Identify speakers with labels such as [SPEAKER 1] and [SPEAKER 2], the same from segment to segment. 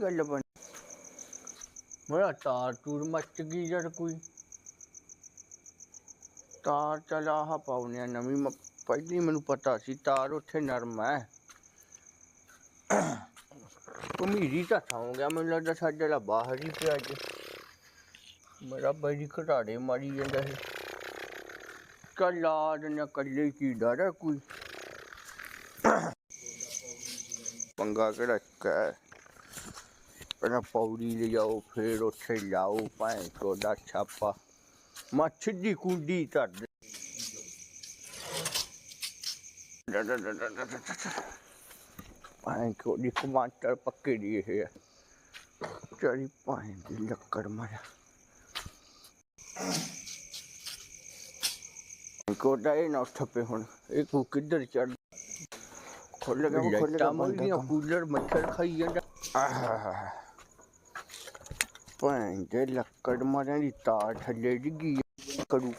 [SPEAKER 1] ਗੱਲ ਬਣ। ਮੇਰਾ ਤਾਰ ਤੂਰ ਮੱਚ ਗਈ ਜਦ ਕੋਈ। ਤਾਰ ਚਲਾ ਹਾ ਪਾਉਨੇ ਨਵੀਂ ਮ- ਪਹਿਲੀ ਮੈਨੂੰ ਪਤਾ ਸੀ ਤਾਰ ਉੱਥੇ ਨਰਮ ਹੈ ਉਮੀਦੀ ਤਾਂ ਸੌਂ ਗਿਆ ਮੈਨੂੰ ਲੱਗਦਾ ਸਾਡੇ ਲਾ ਬਾਹਰ ਹੀ ਪਿਆ ਅੱਜ ਮੇਰਾ ਬੈਰੀ ਘਟਾੜੇ ਮਾਰੀ ਜਾਂਦਾ ਹੈ ਕੱਲਾ ਨਾ ਕੱਲੇ ਕੀ ਡਰ ਹੈ ਕੋਈ। ਪੰਗਾ ਕਿਹੜਾ ਕੈ ਪਹਿਲਾਂ ਪੌੜੀ ਲੈ ਜਾਓ ਫਿਰ ਉੱਥੇ ਲਾਓ ਭਾਂ ਕੋਦਾ ਛਾਪਾ ਮੱਛ ਦੀ ਕੁੰਡੀ ਧਰ ਦੇ ਡਾ ਡਾ ਡਾ ਡਾ ਡਾ ਡਾ ਡਾ। ਭਾਂ ਕੋਦੀ ਕਮਾਂਟਰ ਪੱਕੇ ਦੀ ਇਹ ਹੈ ਚੜੀ ਭਾਂ ਦੀ ਲੱਕੜ ਮਾਰਿਆ ਕੋਦਾ ਇਹ ਨਾ ਉੱਠ ਹੁਣ ਇਹ ਕੋ ਕਿੱਧਰ ਚੜ ਖੁੱਲ ਗਿਆ
[SPEAKER 2] ਖੁੱਲ੍ਹ
[SPEAKER 1] ਖੁੱਲ
[SPEAKER 2] ਗਿਆ
[SPEAKER 1] ਗਿਆ
[SPEAKER 2] ਬੰਦ
[SPEAKER 1] ਮੋਈਆਂ
[SPEAKER 2] ਕੰਮ।
[SPEAKER 1] ਕੂਲਰ ਮੱਛਰ ਖਾਈ ਜਾਂਦਾ ਆਹ ਭਾਂ ਦੇ ਲੱਕੜ ਮਾਰਿਆ ਦੀ ਤਾਰ ਥੱਲੇ ਡਿੱਗੀ ਆ। ਕਰੂ?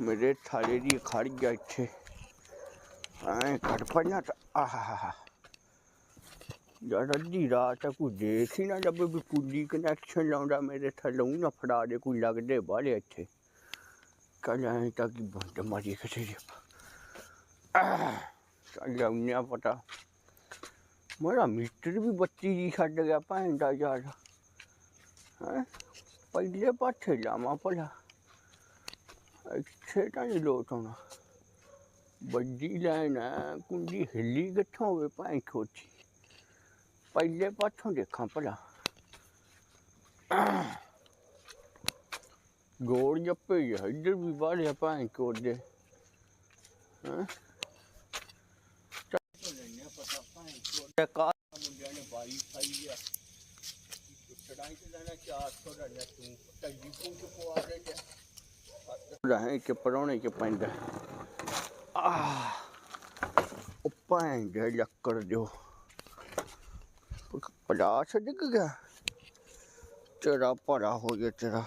[SPEAKER 1] ਮੇਰੇ ਥਾਲੇ ਦੀ ਖੜ ਗਿਆ ਇੱਥੇ। ਐ ਖੜ ਪਈਆਂ ਤਾਂ ਆਹ ਯਾਰ ਅੱਧੀ ਰਾਤ ਕੋਈ ਦੇਖ ਹੀ ਨਾ ਲੱਭੇ ਵੀ ਪੁੱਲੀ ਕਨੈਕਸ਼ਨ ਲਾਉਂਦਾ ਮੇਰੇ ਥੱਲੋਂ, ਨਾ ਫੜਾ ਦੇ ਕੋਈ ਲੱਗਦੇ ਬਾਹਲੇ ਇੱਥੇ। ਕੱਲ ਐ ਤਾਂ ਕਿ ਬੰਦ ਮਾਰੀ ਕਿਸੇ ਦੀ ਚੱਲ ਜਾਉਂਿਆ ਪਤਾ। ਮੇਰਾ ਮਿਸਟਰ ਵੀ ਬੱਤੀ ਜੀ ਛੱਡ ਗਿਆ ਭੈਣ ਦਾ ਯਾਰ। ਹੈਂ ਪਹਿਲੇ ਪਾਸੇ ਲਾਵਾਂ ਭਲਾ ਇੱਥੇ ਤਾਂ ਨਹੀਂ ਲੋਟ ਆਉਣਾ ਵੱਡੀ ਲਾਈਨ ਹੈ ਕੁੰਡੀ ਹਿੱਲੀ ਕਿੱਥੋਂ ਹੋਵੇ ਭੈਣ ਛੋਟੀ ਪਹਿਲੇ ਪਾਸੋਂ ਦੇਖਾਂ ਭਲਾ ਗੋੜ ਜੱਪੇ ਹੀ ਆ, ਇੱਧਰ ਵੀ ਬਾਹਰ ਭੈਣ ਕੋਲ ਦੇ ਹੈਂ ਚੱਲ ਕਾ ਮੁੰਡਿਆਂ ਨੇ ਬਾਈ ਖਾਈ ਆ ਚੜਾਈ ਤੇ ਲੈਣਾ 400 ਦਾ ਲੈ ਤੂੰ ਟੱਜੀ ਪੁੰਜ ਪਵਾ ਦੇ ਤੇ ਰਹੇ ਕਿ ਪਰੋਣੇ ਕਿ ਪੈਂਦਾ ਆਹ ਉਹ ਭੈਣ ਲੱਕੜ ਜੋ ਪਲਾਸ ਡਿੱਗ ਗਿਆ। ਤੇਰਾ ਭਰਾ ਹੋ ਗਿਆ ਤੇਰਾ।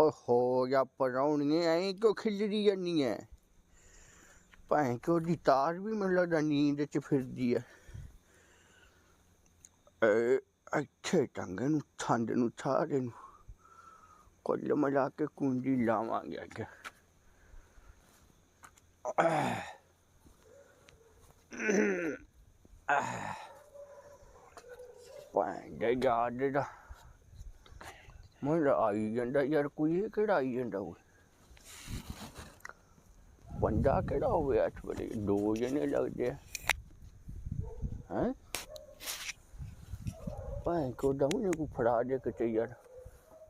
[SPEAKER 1] ਓ ਹੋ ਗਿਆ ਪਰੌਣੀਏ, ਐਂ ਕਿਉਂ ਖਿਲਰੀ ਜਾਨੀ ਐ? ਭਾਂ ਕਿ ਉਹਦੀ ਤਾਰ ਵੀ ਮੈਨੂੰ ਲੱਗਦਾ ਨੀਂਦ ਚ ਫਿਰਦੀ ਐ ਇੱਥੇ ਟੰਗੇ ਨੂੰ ਥੰਡ ਨੂੰ ਸਾਰੇ ਨੂੰ, ਕੁੱਲ ਮਿਲਾ ਕੇ ਕੁੰਡੀ ਲਾਵਾਂਗੇ ਅੱਗੇ ਭਾਂਡੇ ਯਾਦ ਦਾ। ਮੈਨੂੰ ਆਈ ਜਾਂਦਾ ਯਾਰ ਕੋਈ ਕਿਹੜਾ ਆਈ ਜਾਂਦਾ ਹੋਵੇ ਬੰਦਾ ਕਿਹੜਾ ਹੋਵੇ ਅੱਠ ਬੜੇ ਦੋ ਜਣੇ ਲੱਗਦੇ ਆ। ਹੈ? ਭਾਂ ਕੋ ਦਊ ਨੇ ਕੋ ਫੜਾ ਦੇ ਕਿਤੇ ਯਾਰ,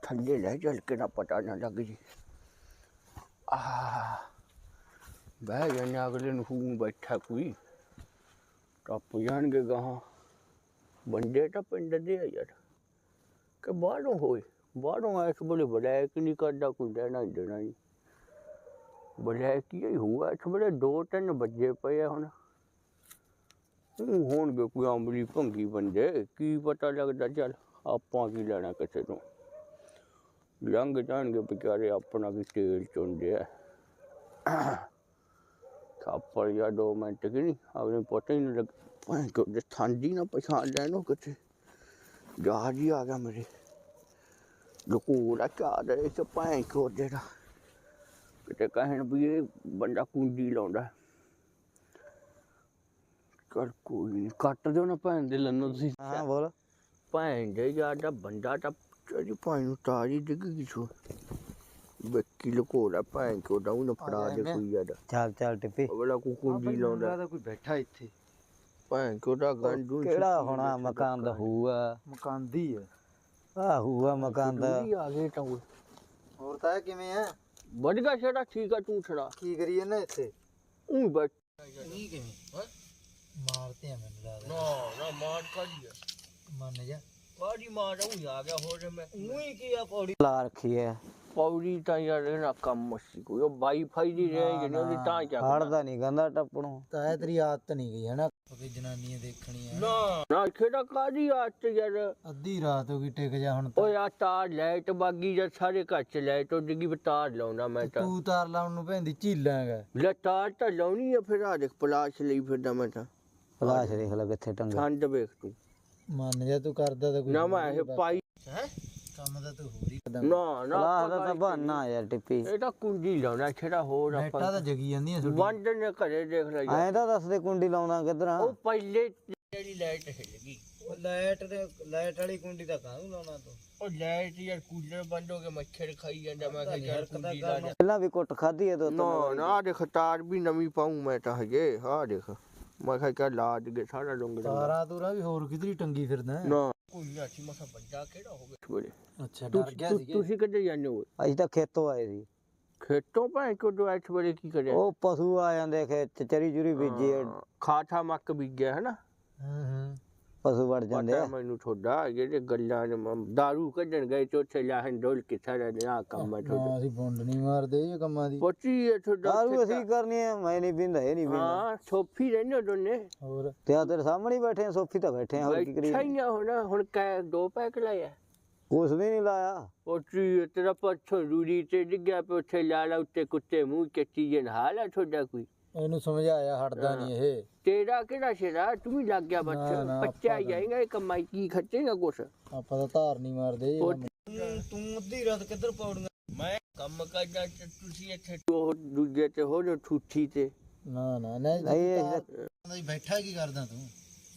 [SPEAKER 1] ਥੱਲੇ ਲੈ ਚੱਲ ਕੇ ਨਾ ਪਤਾ ਨਾ ਲੱਗ ਜੀ। ਆ ਬਹਿ ਜਾਣਾ ਅਗਲੇ ਨੂੰ ਹੂੰ ਬੈਠਾ ਕੋਈ। ਟੱਪ ਜਾਣਗੇ ਗਾਹਾਂ। ਬੰਦੇ ਤਾਂ ਪਿੰਡ ਦੇ ਆ ਯਾਰ। ਕਿ ਬਾਹਰੋਂ ਹੋਏ, ਬਾਹਰੋਂ ਆਇਆ ਕਿ ਬਲੈਕ ਨਹੀਂ ਕਰਦਾ, ਕੋਈ ਦੇਣਾ ਹੀ ਦੇਣਾ ਨਹੀਂ ਬਲੈਕ ਹੀ ਹੋਇਆ ਇਸ ਵੇਲੇ ਦੋ ਤਿੰਨ ਵੱਜੇ ਪਏ ਹੁਣ। ਹੋਣਗੇ ਕੋਈ ਅੰਬਲੀ ਭੰਗੀ ਬੰਦੇ ਕੀ ਪਤਾ ਲੱਗਦਾ ਚੱਲ ਆਪਾਂ ਕੀ ਲੈਣਾ ਕਿਸੇ ਤੋਂ ਲੰਘ ਜਾਣਗੇ ਵਿਚਾਰੇ ਆਪਣਾ ਵੀ ਤੇਲ ਚੁੰਦੇ ਆ ਥਾਪੜ ਜਾਂ ਦੋ ਮਿੰਟ ਕਿ ਨਹੀਂ ਆਪਣੇ ਪਤਾ ਹੀ ਨਹੀਂ ਲੱਗ ਭਾਂ ਕੋ ਜੇ ਠੰਡੀ ਨਾ ਪਛਾਣ ਲੈਣੋ ਕਿਤੇ ਜਹਾਜ਼ ਹੀ ਆ ਗਿਆ ਮੇਰੇ ਲਕੂੜਾ ਚਾ ਦੇ ਤੇ ਭਾਂ ਕੋ ਜਿਹੜਾ ਕਿਤੇ ਕਹਿਣ ਵੀ ਇਹ ਬੰਦਾ ਕੁੰਡੀ ਲਾਉਂਦਾ ਕਰ ਕੋਈ ਨੀ, ਕੱਟ ਦਿਓ ਨਾ ਭੈਣ ਦੇ ਲੰਨੋ ਤੁਸੀਂ।
[SPEAKER 2] ਹਾਂ ਬੋਲ।
[SPEAKER 1] ਭੈਣ ਦੇ ਯਾਰ ਦਾ ਬੰਦਾ ਤਾਂ ਚੜੀ ਭਾਈ ਨੂੰ ਤਾਰੀ ਡਿੱਗ ਗਈ ਸੋ। ਬੱਕੀ ਲਕੋੜਾ ਭੈਣ ਕੋ ਡਾਉ ਨਾ ਫੜਾ ਦੇ ਕੋਈ ਯਾਰ।
[SPEAKER 2] ਚੱਲ ਚੱਲ ਟਿੱਪੀ।
[SPEAKER 1] ਅਗਲਾ ਕੋ ਕੁੰਡੀ ਲਾਉਂਦਾ?
[SPEAKER 2] ਦਾ ਕੋਈ ਬੈਠਾ ਇੱਥੇ।
[SPEAKER 1] ਭੈਣ ਕੋ ਦਾ ਗੰਡੂ
[SPEAKER 2] ਕਿਹੜਾ ਹੋਣਾ ਮਕਾਨ ਦਾ ਹੋਊਗਾ
[SPEAKER 3] ਮਕਾਨ ਦੀ ਹੈ
[SPEAKER 2] ਆ। ਹੋਊਗਾ ਮਕਾਨ ਦਾ।
[SPEAKER 1] ਆ ਗਏ ਉਹ।
[SPEAKER 3] ਹੋਰ ਤਾਂ ਕਿਵੇਂ ਆ?
[SPEAKER 1] ਵੱਧ ਗਿਆ ਛੜਾ ਠੀਕ ਆ ਤੂੰ ਛੜਾ।
[SPEAKER 3] ਕੀ ਕਰੀਏ ਨਾ ਇੱਥੇ?
[SPEAKER 1] ਉਹ ਬੈਠ
[SPEAKER 3] ਨਹੀਂ ਕਿਵੇਂ ਮਾਰਤੇ ਆ ਮੈਨੂੰ ਲੱਗਦਾ।
[SPEAKER 1] ਨਾ ਨਾ ਮਾਰ ਕਾਦੀ ਆ?
[SPEAKER 3] ਮੰਨ ਜਾ।
[SPEAKER 1] ਕਾਦੀ ਮਾਰ? ਉਹ ਆ ਗਿਆ ਹੋਰ ਮੈਂ
[SPEAKER 3] ਉਹੀ ਕੀ ਆ ਪੌੜੀ?
[SPEAKER 2] ਲਾ ਰੱਖੀ ਐ।
[SPEAKER 1] ਪੌੜੀ ਤਾਂ ਯਾਰ ਇਹਨਾਂ ਕੰਮ ਮਸੀ ਕੋਈ ਉਹ ਵਾਈਫਾਈ ਦੀ ਰੇਂਜ ਨੇ ਉਹਦੀ ਤਾਂ ਚੱਕ
[SPEAKER 2] ਹੜਦਾ ਨਹੀਂ ਗੰਦਾ ਟੱਪਣੋਂ
[SPEAKER 3] ਤਾਂ ਇਹ ਤੇਰੀ ਆਦਤ ਨਹੀਂ ਗਈ ਹਨਾ? ਕਿ ਜਨਾਨੀਆਂ ਦੇਖਣੀਆਂ
[SPEAKER 1] ਨਾ। ਨਾ ਖੇੜਾ ਕਾਦੀ ਆਤ ਯਾਰ?
[SPEAKER 3] ਅੱਧੀ ਰਾਤ ਹੋ ਗਈ ਟਿਕ ਜਾ ਹੁਣ ਤਾਂ।
[SPEAKER 1] ਓਏ ਆ ਤਾਰ ਲਾਈਟ ਬਾਗੀ ਜਾਂ ਸਾਰੇ ਘਰ ਚ ਲਾਈਟ ਉਹ ਡਿੱਗੀ ਤਾਰ ਲਾਉਣਾ ਮੈਂ ਤਾਂ
[SPEAKER 3] ਤੂੰ। ਤਾਰ ਲਾਉਣ ਨੂੰ ਭੈਂਦੀ ਝੀਲਾਂਗਾ
[SPEAKER 1] ਲੈ ਤਾਰ ਤਾਂ ਲਾਉਣੀ ਆ ਫਿਰ ਆ ਦੇਖ ਪਲਾਸ਼ ਲਈ ਫਿਰਦਾ ਮੈਂ ਤਾਂ।
[SPEAKER 2] ਪਲਾਸ਼ ਦੇਖ ਲੈ ਕਿੱਥੇ ਟੰਗਾ।
[SPEAKER 1] ਠੰਡ ਵੇਖ ਤੂੰ।
[SPEAKER 4] ਮੰਨ ਜਾ ਤੂੰ ਕਰਦਾ ਤਾਂ ਕੋਈ
[SPEAKER 1] ਨਾ ਮੈਂ ਇਹ ਪਾਈ
[SPEAKER 4] ਹੈ? ਕੰਮ ਤਾਂ ਤੂੰ ਹੋਰ ਹੀ ਕਰਦਾ।
[SPEAKER 1] ਨਾ ਨਾ
[SPEAKER 2] ਲਾਹ ਦਾ ਤਾਂ ਬਹਾਨਾ ਯਾਰ ਟਿੱਪੀ।
[SPEAKER 1] ਇਹ ਤਾਂ ਕੁੰਡੀ ਲਾਉਣਾ ਛੜਾ ਹੋਰ
[SPEAKER 4] ਨੈਟਾਂ
[SPEAKER 1] ਆਪਾਂ
[SPEAKER 4] ਤਾਂ ਜਗੀ ਜਾਂਦੀਆਂ ਤੁਹਾਡੀ
[SPEAKER 1] ਵੰਡ ਨੇ ਘਰੇ ਦੇਖ ਲਿਆ ਯਾਰ।
[SPEAKER 2] ਐਂ ਤਾਂ ਦੱਸ ਦੇ ਕੁੰਡੀ ਲਾਉਣਾ ਕਿੱਧਰ
[SPEAKER 1] ਉਹ ਪਹਿਲੇ ਜਿਹੜੀ ਲਾਈਟ ਹਿੱਲ ਗਈ।
[SPEAKER 4] ਉਹ ਲਾਈਟ ਦੇ ਲਾਈਟ ਵਾਲੀ ਕੁੰਡੀ ਤਾਂ ਕਾਹਨੂੰ ਲਾਉਣਾ ਤੂੰ?
[SPEAKER 1] ਉਹ ਲਾਈਟ ਯਾਰ ਕੂਲਰ ਬੰਦ ਹੋ ਕੇ ਮੱਛਰ ਖਾਈ ਜਾਂਦਾ। ਮੈਂ ਕਿਹਾ ਯਾਰ ਕੁੰਡੀ ਲਾ ਦੇ।
[SPEAKER 2] ਪਹਿਲਾਂ ਵੀ ਕੁੱਟ ਖਾਧੀ ਐ
[SPEAKER 1] ਨਾ ਨਾ ਦੇਖ ਤਾਰ ਵੀ ਨਵੀਂ ਪਾਉਂ ਮੈਂ ਤਾਂ ਹਜੇ। ਹਾਂ ਦੇਖ। ਮੈਂ ਕਿਹਾ ਕਿ ਲਾ ਦੇ ਸਾਰਾ ਡੋਂਗਰਾ
[SPEAKER 4] ਤਾਰਾ ਤੂਰਾ ਵੀ ਹੋਰ ਕਿਧਰੀ ਟੰਗੀ ਫਿਰਦਾ
[SPEAKER 1] ਨਾ। ਕੋਈ ਨਾ ਸੀ ਮਸਾ ਵੱਡਾ ਕਿਹੜਾ ਹੋ ਗਿਆ? ਬੋਲੇ
[SPEAKER 4] ਅੱਛਾ ਡਰ ਗਿਆ ਸੀ
[SPEAKER 1] ਤੁਸੀਂ ਕਿੱਥੇ ਜਾਂਦੇ ਹੋ?
[SPEAKER 2] ਅਸੀਂ ਤਾਂ ਖੇਤੋਂ ਆਏ ਸੀ।
[SPEAKER 1] ਖੇਤੋਂ ਭਾਂ ਕੋ ਦੋ ਐਠ ਬੜੇ ਕੀ ਕਰਿਆ?
[SPEAKER 2] ਉਹ ਪਸ਼ੂ ਆ ਜਾਂਦੇ ਖੇਤ ਚ ਚਰੀ ਚੁਰੀ ਬੀਜੀ। ਐ,
[SPEAKER 1] ਖਾਠਾ ਮੱਕ ਵੀ ਗਿਆ ਹੈ ਨਾ
[SPEAKER 4] ਹਾਂ ਹਾਂ।
[SPEAKER 2] ਪਸ਼ੂ ਵੜ ਜਾਂਦੇ
[SPEAKER 1] ਪਤਾ
[SPEAKER 2] ਆ
[SPEAKER 1] ਮੈਨੂੰ ਥੋੜਾ ਜਿਹੜੇ ਗੱਲਾਂ ਨੇ ਮ- ਦਾਰੂ ਕੱਢਣ ਗਏ ਚੋਥੇ ਲਾਹਨ ਡੋਲ ਕੇ ਸਾਰਾ ਨੇ ਆ ਕੰਮ ਹੈ ਤੁਹਾਡਾ
[SPEAKER 4] ਨਾ ਅਸੀਂ ਬੁੰਡ ਨਹੀਂ ਮਾਰਦੇ ਇਹ ਕੰਮਾਂ ਦੀ
[SPEAKER 1] ਪੱਚੀ ਹੈ ਤੁਹਾਡਾ
[SPEAKER 2] ਦਾਰੂ ਅਸੀਂ ਕਰਨੀ ਐ ਮੈਂ ਨਹੀਂ ਪੀਂਦਾ ਇਹ ਨਹੀਂ ਪੀਂਦਾ
[SPEAKER 1] ਹਾਂ ਸੋਫੀ ਰਹਿੰਦੇ ਹੋ ਦੋਨੇ
[SPEAKER 4] ਹੋਰ
[SPEAKER 2] ਤੇ ਆ ਤੇਰੇ ਸਾਹਮਣੇ ਹੀ ਬੈਠੇ ਆ ਸੋਫੀ ਤਾਂ ਬੈਠੇ ਆ ਹੋਰ ਕੀ ਕਰੀਏ
[SPEAKER 1] ਛਾਈਆਂ ਹੋਣਾ ਹੁਣ ਕੈ ਦੋ ਪੈਕ ਲਾਇਆ
[SPEAKER 2] ਕੁਛ ਵੀ ਨਹੀਂ ਲਾਇਆ
[SPEAKER 1] ਪੱਚੀ ਤੇਰਾ ਪੱਛੋਂ ਰੂੜੀ ਤੇ ਡਿੱਗਿਆ ਪਿਆ ਉੱਥੇ ਲਾਲਾ ਉੱਤੇ ਕੁੱਤੇ ਮੂੰਹ ਚੱਟੀ ਜਨ ਹਾਲ ਹੈ ਤੁਹਾਡਾ ਕੋਈ
[SPEAKER 4] ਇਹਨੂੰ ਸਮਝਾਇਆ ਹਟਦਾ ਨਹੀਂ ਇਹ।
[SPEAKER 1] ਤੇਰਾ ਕਿਹੜਾ ਸ਼ੇਰਾ ਤੂੰ ਵੀ ਲੱਗ ਗਿਆ ਬੱਚਾ।
[SPEAKER 4] ਨਾ,
[SPEAKER 1] ਬੱਚਾ
[SPEAKER 4] ਆਪਾਂ
[SPEAKER 1] ਜਾਏਗਾ ਇਹ ਕਮਾਈ ਕੀ ਖਰਚੇਗਾ ਕੁਛ?
[SPEAKER 4] ਆਪਾਂ ਤਾਂ ਧਾਰ ਨਹੀਂ ਮਾਰਦੇ
[SPEAKER 1] ਉਹ-।
[SPEAKER 4] ਤੂੰ ਅੱਧੀ ਰਾਤ ਕਿੱਧਰ ਪੌੜੀਆਂ
[SPEAKER 1] ਮੈਂ ਕੰਮ ਕਰਦਾ ਤੇ ਤੁਸੀਂ ਇੱਥੇ ਉਹ ਦੂਜੇ ਤੇ ਹੋ ਜੋ ਠੂਠੀ ਤੇ।
[SPEAKER 4] ਨਾ ਨਾ ਨਹੀਂ
[SPEAKER 2] ਨਹੀਂ
[SPEAKER 4] ਬੈਠਾ ਕੀ ਕਰਦਾ ਤੂੰ?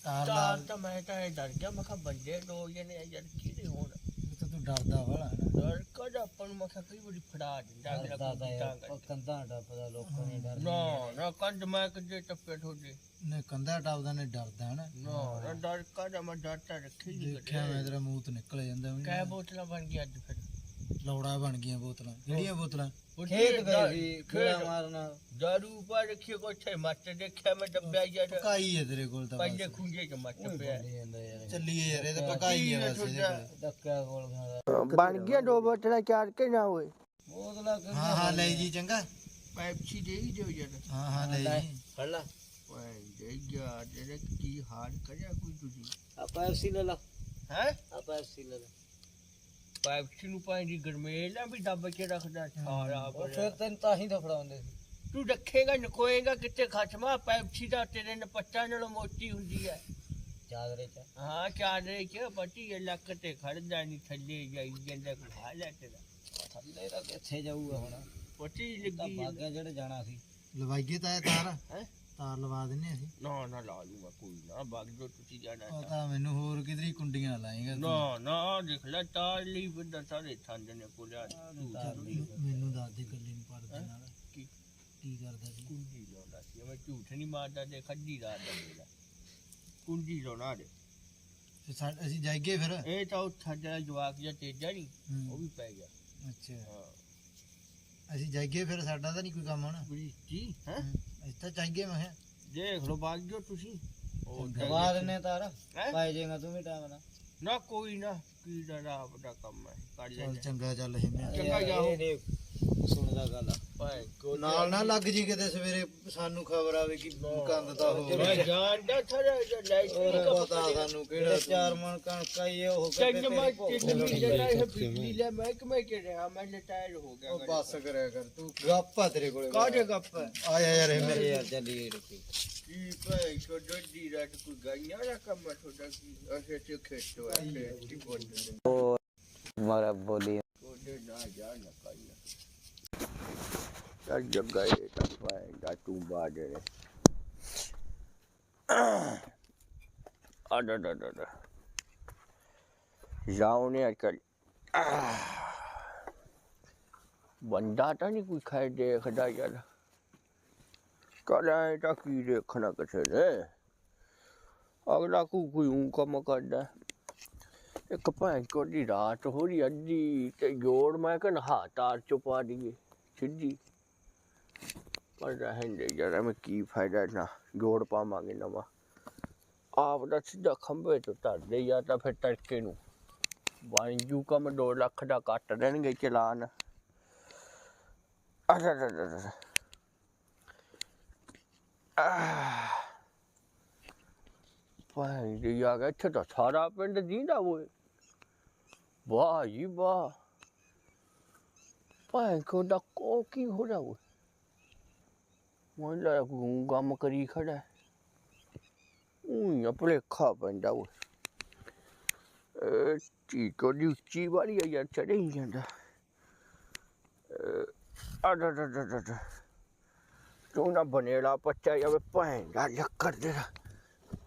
[SPEAKER 4] ਤਾਰ
[SPEAKER 1] ਤਾਂ ਤਾਂ ਮੈਂ ਤਾਂ ਇਹ ਡਰ ਗਿਆ ਮੈਂ ਕਿਹਾ ਬੰਦੇ ਦੋ ਜਣੇ ਯਾਰ ਕਿਹਦੇ ਹੋਣ
[SPEAKER 4] ਤੇ ਤੂੰ ਡਰਦਾ ਵਾਲਾ ਹੈ ਨਾ।
[SPEAKER 1] ਡਰ ਆਪਾਂ ਨੂੰ ਮੈਂ ਕਿਹਾ ਕਈ ਵਾਰੀ ਫੜਾ ਦਿੰਦਾ ਅਗਲਾ ਕੋਈ ਤਾਂ ਕਰ
[SPEAKER 4] ਕੰਧਾਂ ਟੱਪਦਾ ਲੋਕਾਂ ਨੇ ਡਰ
[SPEAKER 1] ਨਾ ਨਾ ਕੰਦ ਮੈਂ ਕਿੱਦੇ ਟੱਪੇ ਠੋਡੇ?
[SPEAKER 4] ਨੇ ਕੰਧਾ ਟੱਪਦਾ ਨੇ ਡਰਦਾ ਨਾ
[SPEAKER 1] ਨਾ ਨਾ ਡਰ ਕਦ ਮੈਂ ਡਰਤਾ ਰੱਖੀ ਨਹੀਂ
[SPEAKER 4] ਦੇਖਿਆ ਮੈਂ ਤੇਰਾ ਮੂੰਹ ਤੋਂ ਨਿਕਲ ਜਾਂਦਾ ਵੀ
[SPEAKER 1] ਕੈ ਬੋਤਲਾਂ ਬਣ ਗਈ ਅੱਜ ਫਿਰ।
[SPEAKER 4] ਲੌੜਾ ਬਣ ਗਈਆਂ ਬੋਤਲਾਂ। ਕਿਹੜੀਆਂ ਬੋਤਲਾਂ? ਖੇਤ
[SPEAKER 1] ਜੀ,
[SPEAKER 4] ਗਏ ਸੀ
[SPEAKER 1] ਖੇਤ।
[SPEAKER 4] ਮਾਰਨਾ
[SPEAKER 1] ਦਾਰੂ ਪਾ ਰੱਖੀ ਕੋ ਇੱਥੇ ਮੱਟ ਦੇਖਿਆ ਮੈਂ ਡੱਬਿਆ ਯਾਰ।
[SPEAKER 4] ਪਕਾਈ ਹੈ ਤੇਰੇ ਕੋਲ ਤਾਂ
[SPEAKER 1] ਪਹਿਲੇ ਖੁੰਝੇ ਚ ਮੱਟ ਪਿਆ।
[SPEAKER 4] ਚੱਲੀਏ ਯਾਰ ਇਹ ਤਾਂ ਪਕਾਈ ਹੈ ਬਸ ਇਹਦੇ ਕੋਲ।
[SPEAKER 2] ਕੋਲ
[SPEAKER 1] ਬਣ ਗਿਆ ਦੋ ਬੋਤਲਾਂ ਚਾਰ ਕੇ ਨਾ ਹੋਏ।
[SPEAKER 2] ਬੋਤਲਾ
[SPEAKER 4] ਹਾਂ ਹਾਂ ਲੈ ਜੀ ਚੰਗਾ।
[SPEAKER 1] ਪੈਪਸੀ ਦੇ ਹੀ ਦਿਓ ਯਾਰ।
[SPEAKER 4] ਹਾਂ ਹਾਂ ਲੈ ਜੀ।
[SPEAKER 2] ਫੜ ਲਾ।
[SPEAKER 1] ਓਏ ਦੇ ਗਿਆ ਤੇਰੇ ਕੀ ਹਾਲ ਕਰਿਆ ਕੋਈ ਤੁਸੀਂ?
[SPEAKER 2] ਆ ਪੈਪਸੀ ਲੈ ਲਾ।
[SPEAKER 1] ਹੈ?
[SPEAKER 2] ਆ ਪੈਪਸੀ
[SPEAKER 1] ਨੂੰ ਪਾਣੀ ਦੀ ਗਰਮੇਲ ਨਾ ਵੀ ਦੱਬ ਕੇ ਰੱਖਦਾ ਸਾਰਾ
[SPEAKER 2] ਉਹ
[SPEAKER 1] ਬੜਾ।
[SPEAKER 2] ਫਿਰ ਤੈਨੂੰ ਤਾਂ ਹੀ ਫੜਾਉਂਦੇ ਸੀ।
[SPEAKER 1] ਤੂੰ ਰੱਖੇਗਾ ਨਕੋਏਗਾ ਕਿੱਥੇ? ਖਸਮਾ ਪੈਪਸੀ ਦਾ ਤੇਰੇ ਨਪੱਟਾਂ ਨਾਲੋਂ ਮੋਟੀ ਹੁੰਦੀ ਹੈ
[SPEAKER 2] ਚਾਦਰੇ ਚ।
[SPEAKER 1] ਹਾਂ ਚਾਦਰੇ ਚ ਪੱਟੀ ਇਹ ਲੱਕ ਤੇ ਖੜਦਾ ਨਹੀਂ ਥੱਲੇ ਜਾਈ ਜਾਂਦਾ ਕੋਈ ਹਾਲ ਹੈ ਤੇਰਾ।
[SPEAKER 2] ਥੱਲੇ ਤਾਂ ਕਿੱਥੇ ਜਾਊਗਾ ਹੁਣ?
[SPEAKER 1] ਪੱਟੀ
[SPEAKER 2] ਤਾਂ
[SPEAKER 1] ਲੱਗੀ
[SPEAKER 2] ਬਾਗਿਆ ਜਿਹੜੇ ਜਾਣਾ ਸੀ।
[SPEAKER 4] ਲਵਾਈਏ ਤਾਂ ਇਹ ਤਾਰ।
[SPEAKER 1] ਹੈ?
[SPEAKER 4] ਤਾਰ ਲਵਾ ਦਿੰਨੇ ਅਸੀਂ।
[SPEAKER 1] ਨਾ ਨਾ ਲਾ ਲੂਗਾ ਕੋਈ ਨਾ ਬਾਗ ਜੋ ਤੁਸੀਂ ਜਾਣਾ
[SPEAKER 4] ਉਹ
[SPEAKER 1] ਤਾਂ।
[SPEAKER 4] ਮੈਨੂੰ ਹੋਰ ਕਿਧਰੀ ਕੁੰਡੀਆਂ ਲਾਏਗਾ ਤੂੰ।
[SPEAKER 1] ਨਾ ਨਾ ਦੇਖ ਲੈ ਤਾਰ ਲਈ ਬੰਦਾ ਸਾਰੇ ਥੰਦ ਨੇ ਕੋਲਿਆ
[SPEAKER 4] ਮੈਨੂੰ ਦੱਸ ਦੇ ਕੱਲੀ ਨੂੰ ਪੜਦੇ ਨਾਲ।
[SPEAKER 1] ਕੀ?
[SPEAKER 4] ਕੀ ਕਰਦਾ ਸੀ?
[SPEAKER 1] ਕੁੰਡੀ ਲਾਉਂਦਾ ਸੀ ਮੈਂ ਝੂਠ ਨਹੀਂ ਮਾਰਦਾ ਤੇ ਖੱਡੀ ਰਾਤ ਦਾ ਕੁੰਡੀ ਲਾਉਣਾ ਦੇ
[SPEAKER 4] ਤੇ ਸਾ- ਅਸੀਂ ਜਾਈਏ ਫਿਰ?
[SPEAKER 1] ਇਹ ਤਾਂ ਉੱਥਾ ਜਿਹੜਾ ਜਵਾਕ ਜਿਹਾ ਤੇਜਾ ਨਹੀਂ
[SPEAKER 4] ਹੂੰ।
[SPEAKER 1] ਉਹ ਵੀ ਪੈ ਗਿਆ।
[SPEAKER 4] ਅੱਛਾ।
[SPEAKER 1] ਹਾਂ।
[SPEAKER 4] ਅਸੀਂ ਜਾਈਏ ਫਿਰ ਸਾਡਾ ਤਾਂ ਨਹੀਂ ਕੋਈ ਕੰਮ ਹੋਣਾ।
[SPEAKER 1] ਜੀ ਹੈ?
[SPEAKER 4] ਅਸੀਂ ਤਾਂ ਚਾਹੀਏ ਮੈਂ ਕਿਹਾ।
[SPEAKER 1] ਦੇਖ ਲਓ ਬਾਗ ਜੋ ਤੁਸੀਂ। ਉਹ
[SPEAKER 2] ਦਵਾ ਦਿੰਨੇ ਤਾਰ।
[SPEAKER 1] ਹੈਂ?
[SPEAKER 2] ਪਾਈ ਜਾਏਗਾ ਤੂੰ ਵੀ ਟਾਈਮ ਨਾਲ।
[SPEAKER 1] ਨਾ ਕੋਈ ਨਾ ਕੀ ਦਾ ਦਾ ਕੰਮ ਹੈ
[SPEAKER 4] ਚੱਲ
[SPEAKER 1] ਲੈਣਾ
[SPEAKER 4] ਚੰਗਾ ਚੱਲ ਹਿੰਮਿਆ
[SPEAKER 1] ਚੰਗਾ ਜਾਓ।
[SPEAKER 2] ਸੁਣਦਾ ਗੱਲ।
[SPEAKER 1] ਕੋ
[SPEAKER 4] ਨਾਲ ਨਾ ਲੱਗ ਜੀ ਕਿਤੇ ਸਵੇਰੇ ਸਾਨੂੰ ਖਬਰ ਆਵੇ ਕਿ ਕੰਦ ਤਾਂ ਹੋ
[SPEAKER 1] ਮੈਂ ਜਾਣਦਾ ਥੜਾ ਲਾਈਟ ਨਹੀਂ
[SPEAKER 4] ਪਤਾ ਸਾਨੂੰ ਕਿਹੜਾ
[SPEAKER 2] ਚਾਰ ਮਣ ਕਣਕਾ ਹੀ ਉਹ
[SPEAKER 1] ਚੰਨ ਮੈਂ ਤਿੰਨ ਜਿਹੜਾ ਇਹ ਬਿਜਲੀ ਲੈ ਮੈਂ। ਕਿ ਮੈਂ ਕਿ ਰਿਹਾ ਮੈਂ ਰਿਟਾਇਰ ਹੋ ਗਿਆ
[SPEAKER 4] ਉਹ ਬੱਸ ਕਰਿਆ ਕਰ ਤੂੰ ਗੱਪਾ ਤੇਰੇ ਕੋਲੇ।
[SPEAKER 1] ਕਾਹਦੇ ਗੱਪ?
[SPEAKER 4] ਆਇਆ ਯਾਰ ਹਿੰਮਿਆ
[SPEAKER 2] ਯਾਰ ਚੱਲੀਏ ਰੁਕੀ
[SPEAKER 1] ਕੀ ਭਾਈ ਛੋਟਾ ਦੀ ਰਾਤ ਕੋਈ ਗਾਈਆਂ ਦਾ ਕੰਮ ਤੁਹਾਡਾ ਕੀ? ਅਸੇ ਤੇ ਖੇਤੋ ਹੈ ਕੀ ਬੋਲਦੇ
[SPEAKER 2] ਮਾਰਾ ਬੋਲੀ।
[SPEAKER 1] ਉਹਦੇ ਨਾ ਜਾ ਨਾ ਕਾਇਆ ਚੱਲ ਜੱਗਾ ਇਹ ਤਾਂ ਭਾਈ ਦਾ ਤੂੰ ਬਾੜੇ ਰੇ ਅੜਾ ਡਾ ਡਾ ਅਕਲ ਬੰਦਾ ਤਾਂ ਨਹੀਂ ਕੋਈ ਖਾਏ ਦੇਖਦਾ ਯਾਰ ਕਰਾਂ ਤਾਂ ਕੀ ਦੇਖਣਾ ਕਿਸੇ ਨੇ ਅਗਲਾ ਕੋ ਕੋਈ ਊਂ ਕੰਮ ਕਰਦਾ ਇੱਕ ਭੈਣ ਕੋਡੀ ਰਾਤ ਹੋ ਰਹੀ ਅੱਧੀ ਤੇ ਜੋੜ ਮੈਂ ਕਿ ਨਹਾ ਤਾਰ ਚੋਂ ਪਾ ਸਿੱਧੀ ਪਰ ਰਹਿੰਦੇ ਜਰਾ ਮੈਂ ਕੀ ਫਾਇਦਾ ਨਾ ਜੋੜ ਪਾਵਾਂਗੇ ਨਵਾਂ। ਆਪ ਦਾ ਸਿੱਧਾ ਖੰਭੇ ਤੋਂ ਧਰਦੇ ਜਾਂ ਤਾਂ ਫਿਰ ਤੜਕੇ ਨੂੰ। ਬਣ ਜੂ 2 ਲੱਖ ਦਾ ਕੱਟ ਦੇਣਗੇ ਚਲਾਨ। ਅਰੇ ਰੇ ਭਾਈ ਜੀ, ਆ ਗਿਆ ਇੱਥੇ ਤਾਂ ਸਾਰਾ ਪਿੰਡ ਦੀਂਦਾ ਓਏ ਵਾਹ ਜੀ ਵਾਹ। ਭਾਈ ਕੋ ਦਾ ਕੋ ਕੀ ਹੋ ਰਿਹਾ ਓਏ ਮੈਨੂੰ ਕੋਈ ਕੰਮ ਕਰੀ ਖੜਾ। ਉਹੀ ਆਪਣੇ ਖਾ ਪੈਂਦਾ ਓਏ। ਟੀਕੋ ਦੀ ਉੱਚੀ ਵਾਲੀ ਆ ਯਾਰ ਚੜੇ ਹੀ ਜਾਂਦਾ ਆ ਡਾ ਡਾ ਡਾ ਤੂੰ ਨਾ ਬਨੇੜਾ ਪੱਚਾ ਜਾਵੇ, ਭੈਣ ਦਾ ਲੱਕੜ ਦੇ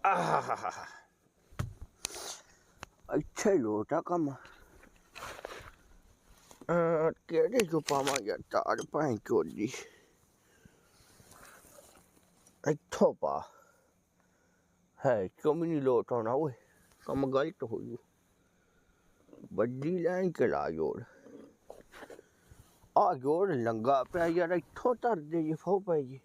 [SPEAKER 1] ਆਹ ਇੱਥੇ ਲੋਟਾ ਕੰਮ। ਕਿਹੜੇ ਜੋ ਪਾਵਾਂ ਯਾਰ ਤਾਰ ਭੈਣ ਚੋਦੀ। ਇੱਥੋਂ ਪਾ ਹੈ ਕਿਉਂ ਵੀ ਨਹੀਂ ਲੋਟ ਆਉਣਾ ਓਏ ਕੰਮ ਗਲਤ ਹੋ ਜੂ ਵੱਡੀ ਲਾਈਨ ਚਲਾ ਜੋੜ ਆ ਜੋੜ ਲੰਗਾ ਪਿਆ ਯਾਰ ਇੱਥੋਂ ਧਰ ਦੇ ਜੇ ਫੋ ਪੈ ਜੀ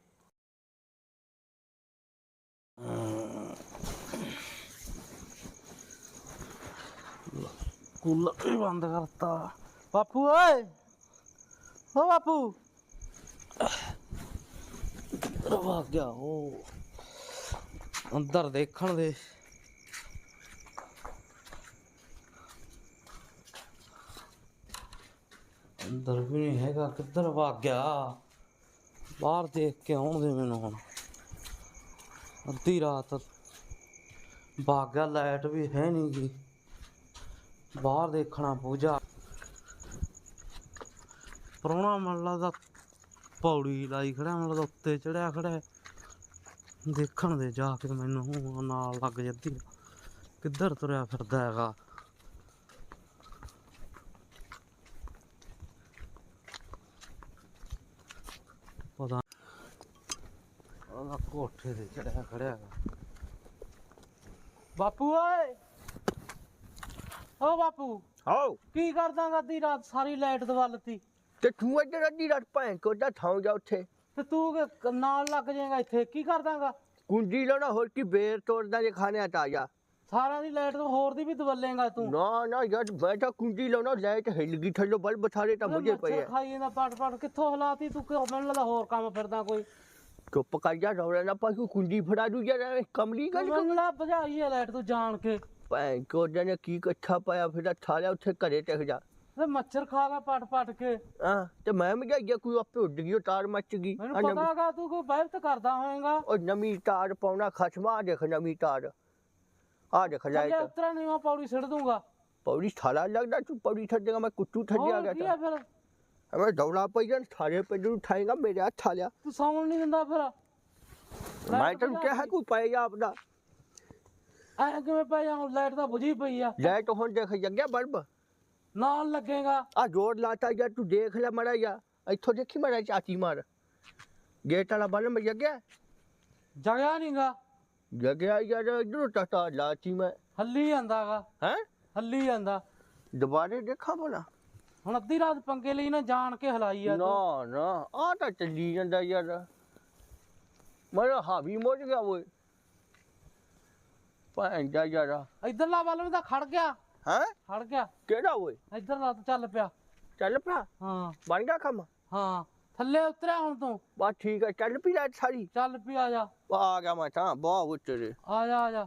[SPEAKER 3] ਕੂਲਰ ਵੀ ਬੰਦ ਕਰਤਾ ਬਾਪੂ ਓਏ ਓ ਬਾਪੂ ਰਵਾ ਗਿਆ ਉਹ ਅੰਦਰ ਦੇਖਣ ਦੇ। ਅੰਦਰ ਵੀ ਨਹੀਂ ਹੈਗਾ, ਕਿੱਧਰ ਭੱਗ ਗਿਆ? ਬਾਹਰ ਦੇਖ ਕੇ ਆਉਣ ਦੇ ਮੈਨੂੰ ਹੁਣ। ਅੱਧੀ ਰਾਤ ਭੱਗ ਗਿਆ, ਲਾਈਟ ਵੀ ਹੈ ਨਹੀਂ ਗੀ। ਬਾਹਰ ਦੇਖਣਾ ਪੂਜਾ ਪ੍ਰਾਹੁਣਾ ਮਨ ਲੱਗਦਾ ਪੌੜੀ ਲਾਈ ਖੜਾ ਲੱਗਦਾ ਉੱਤੇ ਚੜਿਆ ਖੜਾ। ਦੇਖਣ ਦੇ ਜਾ ਕੇ ਮੈਨੂੰ ਨਾਲ ਲੱਗ ਜਾਂਦੀ ਕਿੱਧਰ ਤੁਰਿਆ ਫਿਰਦਾ ਹੈਗਾ? ਪਤਾ ਉਹਦਾ ਕੋਠੇ ਤੇ ਚੜਿਆ ਖੜਿਆ ਬਾਪੂ ਓਏ! ਓ ਬਾਪੂ!
[SPEAKER 1] ਆਓ।
[SPEAKER 3] ਕੀ ਕਰਦਾਂਗਾ ਅੱਧੀ ਰਾਤ? ਸਾਰੀ ਲਾਈਟ ਦਵਲਤੀ
[SPEAKER 1] ਤੇ ਤੂੰ ਇੱਧਰ ਅੱਧੀ ਰਾਤ ਭੈਣ ਕੋ ਦਾ ਥਾਂ ਜਾ ਉੱਥੇ।
[SPEAKER 3] ਤੇ ਤੂੰ ਕਿ ਨਾਲ ਲੱਗ ਜਾਏਗਾ ਇੱਥੇ ਕੀ ਕਰਦਾਂਗਾ?
[SPEAKER 1] ਕੁੰਡੀ ਲਾਉਣਾ ਹੋਰ ਕੀ ਬੇਰ ਤੋੜਦਾ ਜੇ ਖਾਣੇ ਆ ਜਾ।
[SPEAKER 3] ਸਾਰਿਆਂ ਦੀ ਲਾਈਟ ਤੋਂ ਹੋਰ ਦੀ ਵੀ ਦਵਲੇਗਾ ਤੂੰ।
[SPEAKER 1] ਨਾ ਨਾ ਯਾਰ ਮੈਂ ਤਾਂ ਕੁੰਡੀ ਲਾਉਣਾ ਲਾਈਟ ਹਿੱਲ ਗਈ ਥੱਲੇ ਬਲ ਬਥਾਰੇ ਤਾਂ ਮੁਝੇ ਪਏ
[SPEAKER 3] ਮੱਛਰ
[SPEAKER 1] ਆ।
[SPEAKER 3] ਖਾਈ ਜਾਂਦਾ ਪਟ ਪਟ ਕਿੱਥੋਂ ਹਲਾਤੀ ਤੂੰ? ਕਿਉਂ ਮੈਨੂੰ ਲੱਗਦਾ ਹੋਰ ਕੰਮ ਫਿਰਦਾ ਕੋਈ।
[SPEAKER 1] ਚੁੱਪ ਕਰ ਜਾ ਰੌਲਾ ਨਾ ਪਾ ਕੇ ਕੁੰਡੀ ਫੜਾ ਦੂ ਯਾਰ ਐਵੇਂ ਕਮਲੀ ਗੱਲ ਕਰ
[SPEAKER 3] ਮੈਨੂੰ ਲਾ ਭਜਾਈ ਹੈ ਲਾਈਟ ਤੂੰ ਜਾਣ ਕੇ।
[SPEAKER 1] ਭੈਣ ਕੋ ਨੇ ਕੀ ਇਕੱਠਾ ਪਾਇਆ ਫਿਰ ਥਾਲਿਆ ਉੱਥੇ ਘਰੇ ਟਿਕ ਜਾ।
[SPEAKER 3] ਤੇ ਮੱਛਰ ਖਾ ਗਿਆ ਪਟ ਪਟ ਕੇ।
[SPEAKER 1] ਹਾਂ ਤੇ ਮੈਂ ਮਜਾਈਆ ਕੋਈ ਆਪੇ ਉੱਡ ਗਈ ਉਹ ਤਾਰ ਮੱਚ ਗਈ।
[SPEAKER 3] ਮੈਨੂੰ ਪਤਾ ਹੈਗਾ ਤੂੰ ਕੋਈ ਬਹਿਤ ਕਰਦਾ ਹੋਏਗਾ।
[SPEAKER 1] ਉਹ ਨਵੀਂ ਤਾਰ ਪਾਉਣਾ ਖਸਮਾ ਦੇਖ ਨਵੀਂ ਤਾਰ। ਆ ਦੇਖ
[SPEAKER 3] ਥੱਲੇ
[SPEAKER 1] ਲਾਈਟ
[SPEAKER 3] ਉਤਰਾ ਨਹੀਂ ਮੈਂ ਪੌੜੀ ਸਿੱਟ ਦੂੰਗਾ।
[SPEAKER 1] ਪੌੜੀ ਥਾਲਾ ਲੱਗਦਾ ਤੂੰ ਪੌੜੀ ਛੱਡੇਗਾ ਮੈਂ ਕੁੱਟੂ ਆ
[SPEAKER 3] ਹੋਰ
[SPEAKER 1] ਗਿਆ ਤਾਂ।
[SPEAKER 3] ਆ ਫਿਰ?
[SPEAKER 1] ਮੈਂ ਦੌੜਾ ਪਈ ਜਾਂ ਸਾਰੇ ਪਿੰਡ ਨੂੰ ਉਠਾਏਗਾ ਮੇਰੇ ਹੱਥ ਆ ਲਿਆ
[SPEAKER 3] ਤੂੰ ਸੌਣ ਨਹੀਂ ਦਿੰਦਾ ਫਿਰ।
[SPEAKER 1] ਮੈਂ ਤੈਨੂੰ ਕਿਹਾ ਕੋਈ ਪਾਏਗਾ ਆਪਦਾ।
[SPEAKER 3] ਐ ਕਿਵੇਂ ਪੈ ਜਾ ਲਾਈਟ ਤਾਂ ਬੁਝੀ ਪਈ ਆ।
[SPEAKER 1] ਲਾਈਟ ਹੁਣ ਦੇਖ ਜੱਗਿਆ ਬਲਬ।
[SPEAKER 3] ਨਾਲ ਲੱਗੇਗਾ।
[SPEAKER 1] ਆ ਜੋੜ ਲਾਤਾ ਯਾਰ ਤੂੰ ਦੇਖ ਲੈ ਮੜਾ ਜਾ ਇੱਥੋਂ ਦੇਖੀ ਮੜਾ ਚਾਤੀ ਮਾਰ। ਗੇਟ ਵਾਲਾ ਬਲਬ ਜੱਗਿਆ।
[SPEAKER 3] ਜਗਿਆ ਨਹੀਂਗਾ
[SPEAKER 1] ਜੱਗਿਆ ਯਾਰ ਇਧਰੋਂ ਟਟਾ ਲਾਤੀ ਮੈਂ।
[SPEAKER 3] ਹੱਲੀ ਜਾਂਦਾਗਾ।
[SPEAKER 1] ਹੈ?
[SPEAKER 3] ਹੱਲੀ ਜਾਂਦਾ।
[SPEAKER 1] ਦੁਬਾਰੇ ਦੇਖਾਂ ਭਲਾ।
[SPEAKER 3] ਹੁਣ ਅੱਧੀ ਰਾਤ ਪੰਗੇ ਲਈ ਨਾ ਜਾਣ ਕੇ ਹਲਾਈ ਆ
[SPEAKER 1] ਨਾ ਨਾ ਆ ਤਾਂ ਚੱਲੀ ਜਾਂਦਾ ਯਾਰ। ਮੇਰਾ ਹਾਵੀ ਮੋੜ ਗਿਆ ਓਏ। ਭੈਣ ਜਾ ਯਾਰਾ।
[SPEAKER 3] ਇਧਰਲਾ ਵੀ ਤਾਂ ਖੜ ਗਿਆ।
[SPEAKER 1] ਹੈ?
[SPEAKER 3] ਖੜ ਗਿਆ।
[SPEAKER 1] ਕਿਹੜਾ ਓਏ?
[SPEAKER 3] ਇਧਰਲਾ ਤਾਂ ਚੱਲ ਪਿਆ।
[SPEAKER 1] ਚੱਲ ਪਿਆ?
[SPEAKER 3] ਹਾਂ।
[SPEAKER 1] ਬਣ ਗਿਆ ਕੰਮ?
[SPEAKER 3] ਹਾਂ। ਥੱਲੇ ਉਤਰਿਆ ਹੁਣ ਤੂੰ।
[SPEAKER 1] ਬਸ ਠੀਕ ਹੈ ਚੱਲ ਪੀ ਲੈ ਸਾਰੀ।
[SPEAKER 3] ਚੱਲ ਪੀ ਆ ਜਾ।
[SPEAKER 1] ਆ ਗਿਆ ਮੈਂ ਤਾਂ ਬਹੁਤ ਉੱਤਰੇ
[SPEAKER 3] ਆ ਜਾ ਆ ਜਾ।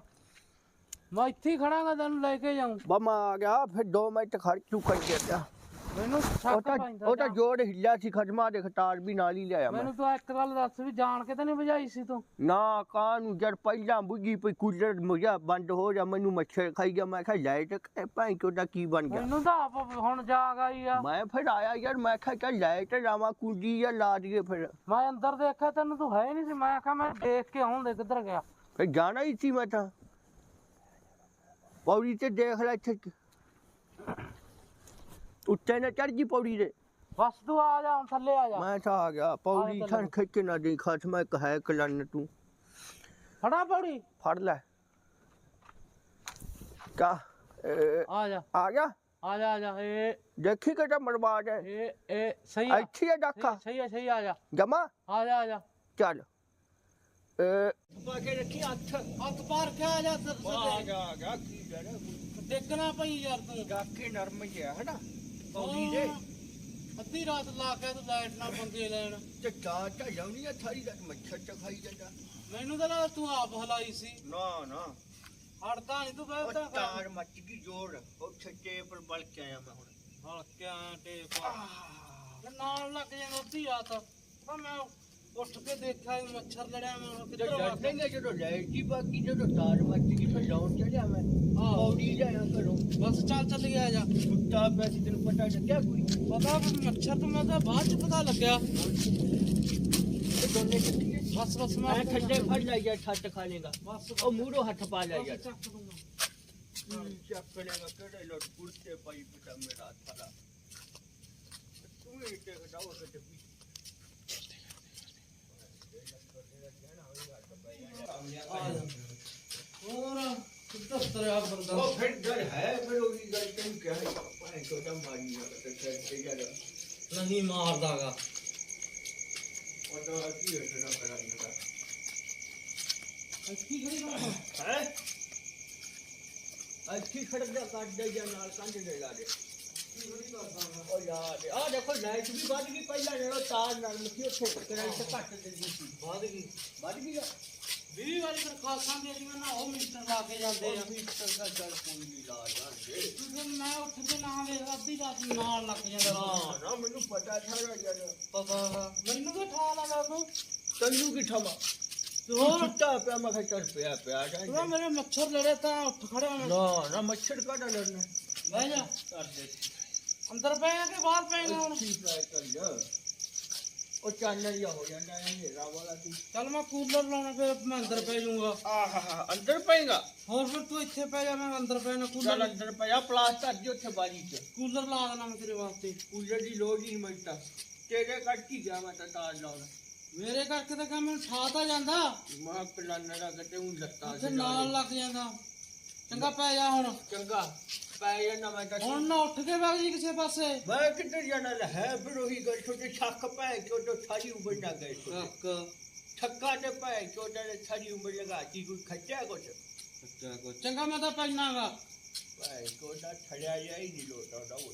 [SPEAKER 3] ਮੈਂ ਇੱਥੇ ਖੜਾਂਗਾ ਤੈਨੂੰ ਲੈ ਕੇ ਜਾਊਂ।
[SPEAKER 1] ਬਮਾ ਆ ਗਿਆ ਫਿਰ 2 ਮਿੰਟ ਖੜ ਚੁ ਕਰ ਗਿਆ
[SPEAKER 3] ਮੈਨੂੰ
[SPEAKER 1] ਉਹ
[SPEAKER 3] ਸ਼ੱਕ
[SPEAKER 1] ਤਾਂ
[SPEAKER 3] ਪੈਂਦਾ
[SPEAKER 1] ਉਹ ਤਾਂ
[SPEAKER 3] ਜਾ।
[SPEAKER 1] ਜੋੜ ਹਿੱਲਿਆ ਸੀ ਖਜਮਾ ਦੇ ਖਟਾਰ ਵੀ ਨਾਲ ਹੀ ਲਿਆਇਆ ਮੈਂ।
[SPEAKER 3] ਮੈਨੂੰ ਤੂੰ ਇੱਕ ਗੱਲ ਦੱਸ ਵੀ ਜਾਣ ਕੇ ਤਾਂ ਨਹੀਂ ਵਜਾਈ ਸੀ ਤੂੰ?
[SPEAKER 1] ਨਾ ਕਾਂ ਨੂੰ ਜਦ ਪਹਿਲਾਂ ਬੁੱਝੀ ਪਈ ਕੂਲਰ ਮੁਝਾ ਬੰਦ ਹੋ ਜਾ ਮੈਨੂੰ ਮੱਛਰ ਖਾਈ ਗਿਆ ਮੈਂ ਕਿਹਾ ਲਾਈਟ ਭਾਈ ਦਾ ਕੀ ਬਣ ਗਿਆ?
[SPEAKER 3] ਮੈਨੂੰ ਤਾਂ ਆਪ ਹੁਣ ਜਾਗ ਆਈ ਆ।
[SPEAKER 1] ਮੈਂ ਫਿਰ ਆਇਆ ਯਾਰ ਮੈਂ ਕਿਹਾ ਚੱਲ ਲਾਈਟ ਲਾਵਾਂ ਕੁੰਡੀ ਜਾਂ ਲਾ ਦਈਏ ਫਿਰ।
[SPEAKER 3] ਮੈਂ ਅੰਦਰ ਦੇਖਿਆ ਤੈਨੂੰ ਤੂੰ ਹੈ ਨਹੀਂ ਸੀ ਮੈਂ ਆਖਿਆ ਮੈਂ ਦੇਖ ਕੇ ਆਉਂ ਦੇ ਕਿੱਧਰ ਗਿਆ।
[SPEAKER 1] ਫਿਰ ਜਾਣਾ ਹੀ ਸੀ ਮੈਂ ਤਾਂ। ਪੌੜੀ ਤੇ ਦੇਖ ਲੈ ਇੱਥੇ ਉੱਤੇ ਨਾ ਚੜ ਗਈ ਪੌੜੀ ਦੇ।
[SPEAKER 3] ਬਸ ਤੂੰ ਆ ਜਾ ਹੁਣ ਥੱਲੇ ਆ ਜਾ।
[SPEAKER 1] ਮੈਂ ਤਾਂ ਆ ਗਿਆ ਪੌੜੀ
[SPEAKER 3] ਚੱਲ।
[SPEAKER 1] ਥਣ ਖਿੱਚ ਨਾ ਦੇ ਖਾਸ ਮੈਂ ਕਹੇ ਕਲਨ ਤੂੰ।
[SPEAKER 3] ਫੜਾ ਪੌੜੀ।
[SPEAKER 1] ਫੜ ਲੈ। ਕਾ ਇਹ,
[SPEAKER 3] ਆ ਜਾ।
[SPEAKER 1] ਆ ਗਿਆ?
[SPEAKER 3] ਆ ਜਾ ਆ ਜਾ ਇਹ
[SPEAKER 1] ਦੇਖੀ ਕਿਹੜਾ ਮਰਵਾਜ ਹੈ?
[SPEAKER 3] ਇਹ ਇਹ ਸਹੀ ਆ।
[SPEAKER 1] ਇੱਥੇ ਹੀ ਡਾਕਾ।
[SPEAKER 3] ਸਹੀ ਆ ਸਹੀ ਆ ਜਾ।
[SPEAKER 1] ਜਮਾ?
[SPEAKER 3] ਆ ਜਾ ਆ ਜਾ।
[SPEAKER 1] ਚੱਲ। ਇਹ ਪਾ ਕੇ ਰੱਖੀ ਹੱਥ।
[SPEAKER 3] ਹੱਥ ਪਾਰ ਕੇ ਆ ਜਾ
[SPEAKER 1] ਆ ਗਿਆ ਆ ਗਿਆ। ਕੀ ਕਰ
[SPEAKER 3] ਦੇਖਣਾ ਪਈ ਯਾਰ ਤੂੰ।
[SPEAKER 1] ਗਾਕੇ ਨਰਮ ਜਿਹਾ ਨਾ
[SPEAKER 3] ਹਾਂ। ਅੱਧੀ ਰਾਤ ਲਾ ਕੇ ਤੂੰ ਲਾਈਟ ਨਾਲ ਪੰਗੇ ਲੈਣ।
[SPEAKER 1] ਤੇ ਚਾ ਚਾ ਜਾਉਣੀ ਆ ਥਾਰੀ ਦਾ ਮੱਛਰ ਚ ਖਾਈ ਜਾਂਦਾ
[SPEAKER 3] ਮੈਨੂੰ ਤਾਂ ਲੱਗਦਾ ਤੂੰ ਆਪ ਹਲਾਈ ਸੀ।
[SPEAKER 1] ਨਾ ਨਾ।
[SPEAKER 3] ਹੜਦਾ ਨਹੀਂ ਤੂੰ
[SPEAKER 1] ਉਹ
[SPEAKER 3] ਬੈਠਦਾ
[SPEAKER 1] ਤਾਰ ਮੱਚ ਗਈ ਜੋੜ ਉੱਥੇ ਟੇਬਲ ਬਲ ਕੇ ਆਇਆ ਮੈਂ ਹੁਣ।
[SPEAKER 3] ਹਲਕਿਆ ਟੇਪ ਤੇ ਨਾਲ ਲੱਗ ਜਾਂਦਾ ਅੱਧੀ ਰਾਤ। ਤਾਂ ਮੈਂ ਉੱਠ ਕੇ ਦੇਖਿਆ ਮੱਛਰ ਲੜਿਆ ਮੈਂ ਹੁਣ ਕਿੱਧਰ ਵਗ ਗਿਆ?
[SPEAKER 1] ਲੜਨੇ ਜਦੋਂ ਲਾਈਟ ਦੀ ਬਾਕੀ ਜਦੋਂ ਤਾਰ ਮੱਚ ਗਈ ਫਿਰ ਲਾਉਣ ਚੜਿਆ ਮੈਂ।
[SPEAKER 3] ਹਾਂ।
[SPEAKER 1] ਪੌੜੀ ਜਾਇਆ ਕਰੋ
[SPEAKER 3] ਬਸ ਚੱਲ ਚੱਲ ਗਿਆ ਜਾ
[SPEAKER 1] ਕੁੱਤਾ ਪਿਆ ਸੀ ਤੈਨੂੰ ਪਤਾ ਲੱਗਿਆ ਕੋਈ
[SPEAKER 3] ਪਤਾ ਵੀ ਮੱਛਰ ਤੋਂ ਮੈਂ ਤਾਂ ਬਾਅਦ ਚ ਪਤਾ ਲੱਗਿਆ
[SPEAKER 1] ਇਹ ਦੋਨੇ ਚੱਲੀਏ
[SPEAKER 3] ਬਸ ਬਸ ਮੈਂ
[SPEAKER 1] ਮੈਂ ਖੱਡੇ ਫੜ ਲਿਆ ਯਾਰ ਛੱਟ ਖਾ ਲੇਗਾ
[SPEAKER 3] ਬਸ
[SPEAKER 1] ਉਹ ਮੂਹਰੋਂ ਹੱਥ ਪਾ ਲਿਆ ਯਾਰ
[SPEAKER 3] ਚੱਕ ਦੂੰਗਾ
[SPEAKER 1] ਚੱਕ ਲੇਗਾ ਕਿਹੜੇ ਲੋਟ ਕੁਰਤੇ ਤੂੰ ਇਹ ਤੇ ਕਿ
[SPEAKER 3] ਕਿੱਧਰ ਤਰਿਆ ਬੰਦਾ।
[SPEAKER 1] ਉਹ ਫਿਰ ਡਰ ਹੈ ਫਿਰ ਉਹਦੀ ਗੱਲ ਤੈਨੂੰ ਕਿਹਾ ਹੈ ਭਾਈ ਛੋਟਾ ਮਾਰੀ ਨਾ ਤੇ ਫਿਰ ਤੇ ਯਾਰ
[SPEAKER 3] ਨਹੀਂ ਮਾਰਦਾਗਾ।
[SPEAKER 1] ਉਹ ਤਾਂ ਕੀ ਹੈ ਤੇਰਾ ਕਰਾਂਗਾ
[SPEAKER 3] ਕੀ ਕਰੀ ਜਾਣਾ
[SPEAKER 1] ਹੈ? ਅੱਛੀ ਖੜਕ ਦਾ ਕੱਟ ਦੇ ਜਾਂ ਨਾਲ ਕੰਧ ਦੇ ਲਾ ਦੇ। ਉਹ ਯਾਰ ਆ ਦੇਖੋ ਲਾਈਟ ਵੀ ਵੱਧ ਗਈ ਪਹਿਲਾਂ ਨਾਲੋਂ ਤਾਰ ਨਾਲ ਮੱਕੀ ਉੱਥੇ ਕਰੰਟ ਘੱਟ ਦਿੰਦੀ ਸੀ।
[SPEAKER 3] ਵੱਧ ਗਈ।
[SPEAKER 1] ਵੱਧ ਗਈ ਆ।
[SPEAKER 3] 20 ਵਾਰੀ ਦਰਖਾਸਤਾਂ ਦੇ ਜਿਵੇਂ ਨਾ ਉਹ ਮਿਸਟਰ ਲਾ ਕੇ ਜਾਂਦੇ ਆ।
[SPEAKER 1] ਵੀ ਸਰਕਾਰ ਦਾ ਕੋਈ ਨਹੀਂ ਲਾ ਜਾਣਗੇ
[SPEAKER 3] ਫਿਰ ਮੈਂ ਉੱਠ ਕੇ ਨਾ ਵੇਖ ਅੱਧੀ ਰਾਤ ਨੂੰ ਨਾਲ ਲੱਗ ਜਾਂਦਾ।
[SPEAKER 1] ਹਾਂ ਨਾ ਮੈਨੂੰ ਪਤਾ ਸਾਰਾ ਯਾਰ।
[SPEAKER 3] ਪਤਾ ਵਾ ਮੈਨੂੰ ਤਾਂ ਠਾ ਲਗਾ ਤੂੰ?
[SPEAKER 1] ਤੈਨੂੰ ਕੀ ਠਮਾ
[SPEAKER 3] ਹੋਰ?
[SPEAKER 1] ਸੁੱਤਾ ਪਿਆ ਮੈਂ ਕਿਹਾ ਚੱਲ ਪਿਆ ਪਿਆ ਜਾ
[SPEAKER 3] ਤੂੰ ਮੇਰੇ ਮੱਛਰ ਲੜੇ ਤਾਂ ਉੱਠ ਖੜਿਆ ਮੈਂ।
[SPEAKER 1] ਨਾ ਨਾ ਮੱਛਰ ਕਾਟਾ ਲੜਨਾ?
[SPEAKER 3] ਬਹਿ ਜਾ।
[SPEAKER 1] ਕਰ ਦੇ।
[SPEAKER 3] ਅੰਦਰ ਪਏਗਾ ਕਿ ਬਾਹਰ ਪਏਗਾ ਹੁਣ।
[SPEAKER 1] ਠੀਕ ਹੈ ਕਰ ਜਾ। ਉਹ ਚਾਨਣ ਜਿਹਾ ਹੋ ਜਾਂਦਾ ਹੈ ਹਨੇਰਾ ਵਾਲਾ ਤੂੰ
[SPEAKER 3] ਚੱਲ ਮੈਂ ਕੂਲਰ ਲਾਉਣਾ ਫਿਰ ਮੈਂ ਅੰਦਰ ਪੈ ਜਾਊਂਗਾ।
[SPEAKER 1] ਆਹਾ ਅੰਦਰ ਪਏਗਾ?
[SPEAKER 3] ਹੋਰ ਫਿਰ ਤੂੰ ਇੱਥੇ ਪੈ ਜਾ ਮੈਂ ਅੰਦਰ ਪੈ ਨਾ
[SPEAKER 1] ਚੱਲ
[SPEAKER 3] ਕੂਲਰ
[SPEAKER 1] ਅੰਦਰ ਪਿਆ ਪਲਾਸਟਰ ਦੀ ਉੱਥੇ ਬਾਰੀ 'ਚ।
[SPEAKER 3] ਕੂਲਰ ਲਾ ਦੇਣਾ ਮੈਂ ਤੇਰੇ ਵਾਸਤੇ।
[SPEAKER 1] ਕੂਲਰ ਦੀ ਲੋੜ ਹੀ ਨਹੀਂ ਮੈਨੂੰ ਤੇਰੇ ਕੱਟ ਹੀ ਗਿਆ ਮੈਂ ਤਾਂ ਤਾਰ ਲਾਉਣਾ।
[SPEAKER 3] ਮੇਰੇ ਕਰਕੇ ਤਾਂ ਕੰਮ ਠਾ ਤਾਂ ਜਾਂਦਾ।
[SPEAKER 1] ਮਾਂ ਪਲਾਨਾ ਦਾ ਕਿਤੇ ਉਹ ਲੱਤਾਂ
[SPEAKER 3] ਉੱਥੇ
[SPEAKER 1] ਸੀ
[SPEAKER 3] ਨਾਲ ਲੱਗ ਜਾਂਦਾ। ਚੰਗਾ ਪੈ ਜਾ ਹੁਣ।
[SPEAKER 1] ਚੰਗਾ। ਪੈ ਜਾਣਾ ਮੈਂ ਤਾਂ
[SPEAKER 3] ਹੁਣ ਨਾ ਉੱਠ ਕੇ ਵਗ ਜੀ ਕਿਸੇ ਪਾਸੇ।
[SPEAKER 1] ਮੈਂ ਕਿੱਧਰ ਜਾਣਾ ਲੈ? ਹੈ ਫਿਰ ਉਹੀ ਗੱਲ ਛੋਟੇ ਛੱਕ ਪੈ ਕੇ ਉਹ ਸਾਰੀ ਉਮਰ ਨਾ ਗਏ ਛੋਟੇ।
[SPEAKER 3] ਰੱਖ
[SPEAKER 1] ਛੱਕਾ ਤੇ ਪੈ ਕੇ ਉਹਨਾਂ ਨੇ ਸਾਰੀ ਉਮਰ ਲਗਾਤੀ ਕੋਈ ਖੱਟਿਆ ਕੁਛ?
[SPEAKER 3] ਚੰਗਾ ਮੈਂ ਤਾਂ ਪੈਣਾਗਾ
[SPEAKER 1] ਭਾਈ ਕੋਦਾ ਛੜਿਆ ਜਾਈ ਨਹੀਂ ਲੋਟਾ ਦਾ ਉਹ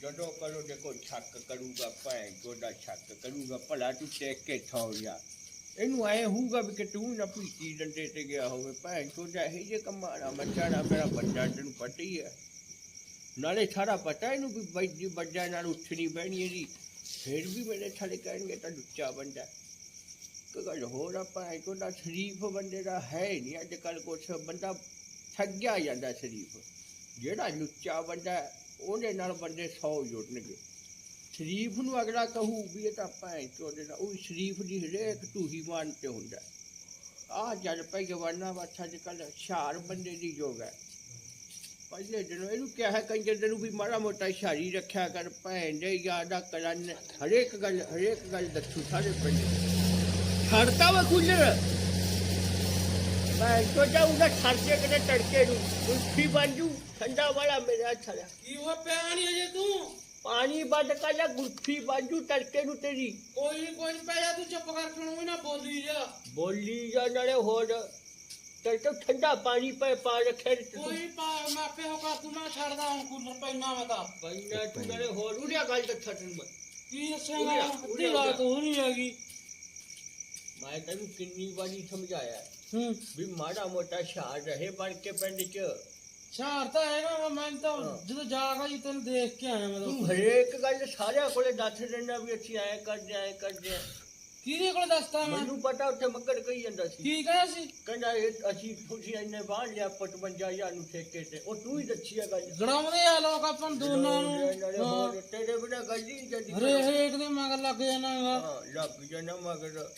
[SPEAKER 1] ਜਦੋਂ ਕਰੋ ਦੇਖੋ ਛੱਕ ਕਰੂਗਾ ਭਾਈ ਕੋਦਾ ਛੱਕ ਕਰੂਗਾ ਭਲਾ ਤੂੰ ਟੇਕ ਕੇ ਥੌੜਿਆ ਇਹਨੂੰ ਆਏ ਹੋਊਗਾ ਵੀ ਕਿ ਤੂੰ ਨਾ ਪੀਤੀ ਡੰਡੇ ਤੇ ਗਿਆ ਹੋਵੇ ਭਾਈ ਕੋਦਾ ਇਹ ਜੇ ਕਮਾਣਾ ਮੱਚਾਣਾ ਮੇਰਾ ਬੱਚਾ ਤੈਨੂੰ ਪਤਾ ਹੈ ਨਾਲੇ ਸਾਰਾ ਪਤਾ ਇਹਨੂੰ ਵੀ ਬਈ ਜੀ ਨਾਲ ਉੱਠਣੀ ਬਹਿਣੀ ਇਹਦੀ ਫਿਰ ਵੀ ਮੇਰੇ ਥੜੇ ਕਹਿਣਗੇ ਤਾਂ ਲੁੱਚਾ ਬੰਦਾ ਕਿ ਗੱਲ ਹੋਰ ਆ ਭਾਈ ਕੋਦਾ ਸ਼ਰੀਫ ਬੰਦੇ ਦਾ ਹੈ ਨਹੀਂ ਅੱਜ ਕੱਲ ਕੁਛ ਬੰਦਾ ਠੱਗਿਆ ਜਾਂਦਾ ਸ਼ਰੀਫ। ਜਿਹੜਾ ਲੁੱਚਾ ਬੰਦਾ ਉਹਦੇ ਨਾਲ ਬੰਦੇ 100 ਜੁੜਨਗੇ। ਸ਼ਰੀਫ ਨੂੰ ਅਗਲਾ ਕਹੂ ਵੀ ਇਹ ਤਾਂ ਭੈਣ ਚੋਦੇ ਦਾ, ਉਹ ਸ਼ਰੀਫ ਦੀ ਹਰੇਕ ਟੂਹੀ ਮਾਨ ਤੇ ਹੁੰਦਾ ਆ ਜਦ ਪਈ ਜਵਾਨਾ ਬੱਚਾ ਅੱਜ ਕੱਲ ਹੁਸ਼ਿਆਰ ਬੰਦੇ ਦੀ ਯੋਗ ਹੈ। ਪਹਿਲੇ ਦਿਨੋਂ ਇਹਨੂੰ ਕਿਹਾ ਹੈ ਕੰਜਰ ਦੇ ਨੂੰ ਵੀ ਮਾੜਾ ਮੋਟਾ ਸ਼ਾਰੀ ਰੱਖਿਆ ਕਰ, ਭੈਣ ਦੇ ਯਾਦਾ ਕਰਨ, ਹਰੇਕ ਗੱਲ ਹਰੇਕ ਗੱਲ ਦੱਸੂ ਸਾਰੇ ਪਿੰਡ ਛੱਡਤਾ ਵਾ ਕੂਲਰ ਮੈਂ ਸੋਚਾ ਉਹਦਾ ਖਰਚੇ ਕਿਤੇ ਤੜਕੇ ਨੂੰ ਕੁਲਫੀ ਬਾਂਜੂ ਠੰਡਾ ਵਾਲਾ ਮੇਰਾ ਛੜਿਆ
[SPEAKER 3] ਕੀ ਉਹ ਪਿਆ ਨਹੀਂ ਅਜੇ ਤੂੰ?
[SPEAKER 1] ਪਾਣੀ ਵੱਧ ਕਾਲਾ ਗੁਲਫੀ ਬਾਂਜੂ ਤੜਕੇ ਨੂੰ ਤੇਰੀ।
[SPEAKER 3] ਕੋਈ ਨਹੀਂ ਕੋਈ ਨੀ ਪੈ ਜਾ ਤੂੰ ਚੁੱਪ ਕਰਕੇ ਹੁਣ ਵੀ ਨਾ ਬੋਲੀ ਜਾ।
[SPEAKER 1] ਬੋਲੀ ਜਾ ਨਾਲੇ ਹੋਰ ਤੜਕੇ ਠੰਡਾ ਪਾਣੀ ਪੈ ਪਾ ਰੱਖਿਆ
[SPEAKER 3] ਕੋਈ ਪਾ ਮੈਂ ਹੋ ਕਰ ਤੂੰ ਮੈਂ ਛੱਡਦਾ ਹੁਣ ਕੂਲਰ ਪੈਣਾ ਮੈਂ ਤਾਂ।
[SPEAKER 1] ਪੈਣਾ ਤੂੰ ਨਾਲੇ ਹੋਰ ਉੜਿਆ ਗੱਲ ਤਾਂ ਛੱਡਣ ਮੈਂ
[SPEAKER 3] ਕੀ ਦੱਸੇਗਾ ਅੱਧੀ ਰਾਤ ਹੋ ਨਹੀਂ ਹੈਗੀ।
[SPEAKER 1] ਮੈਂ ਤੈਨੂੰ ਕਿੰਨੀ ਵਾਰੀ ਸਮਝਾਇਆ। ਹੈ। ਵੀ ਮਾੜਾ ਮੋਟਾ ਸ਼ਾਰ ਰਹੇ ਬਣ ਕੇ ਪਿੰਡ 'ਚ।
[SPEAKER 3] ਤਾਂ ਹੈਗਾ ਵਾ, ਮੈਂ ਤਾਂ
[SPEAKER 1] ਹਾਂ।
[SPEAKER 3] ਜਦੋਂ ਜਾਗਾ ਜੀ ਤੈਨੂੰ ਦੇਖ ਕੇ ਆਇਆ ਮੈਂ
[SPEAKER 1] ਤੂੰ ਹਰੇਕ ਗੱਲ ਸਾਰਿਆਂ ਕੋਲੇ ਦੱਸ ਦਿੰਦਾ ਵੀ ਅਸੀਂ ਐਂ ਕਰਦੇ ਐਂ ਕਰਦੇ।
[SPEAKER 3] ਕਿਹਦੇ ਕੋਲ ਦੱਸਤਾ ਮੈਂ?
[SPEAKER 1] ਮੈਨੂੰ ਪਤਾ ਉੱਥੇ ਮੱਕੜ ਕਹੀ ਜਾਂਦਾ ਸੀ।
[SPEAKER 3] ਕੀ ਕਹਾਂ ਸੀ?
[SPEAKER 1] ਕਹਿੰਦਾ ਇਹ ਅਸੀਂ ਤੁਸੀਂ ਇੰਨੇ ਬਾਹਰ ਲਿਆ 55000 ਨੂੰ ਠੇਕੇ ਤੇ ਉਹ ਤੂੰ ਹੀ ਦੱਸੀ ਆ ਗੱਲ।
[SPEAKER 3] ਗੜਾਉਂਦੇ ਆ ਲੋਕ ਆਪਾਂ ਨੂੰ। ਦੋਨਾਂ ਨੂੰ ਹਾਂ।
[SPEAKER 1] ਤੇਰੇ ਬਿਨਾ ਗੱਲ ਹੀ ਨਹੀਂ ਜਾਂਦੀ
[SPEAKER 3] ਹਰੇ ਹਰੇਕ ਦੇ ਮਗਰ ਲੱਗ ਜਾਣਾਗਾ
[SPEAKER 1] ਹਾਂ ਲੱਗ ਜਾਣਾ ਮਗਰ।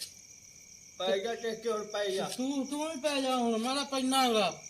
[SPEAKER 1] ਪੈ ਜਾ ਤੇ ਕਿਉਂ ਪੈ ਜਾ।
[SPEAKER 3] ਤੂੰ ਤੂੰ ਵੀ ਪੈ ਜਾ ਹੁਣ ਮੈਂ ਤਾਂ ਪੈਣਾਗਾ
[SPEAKER 1] ਕਿਹੜੇ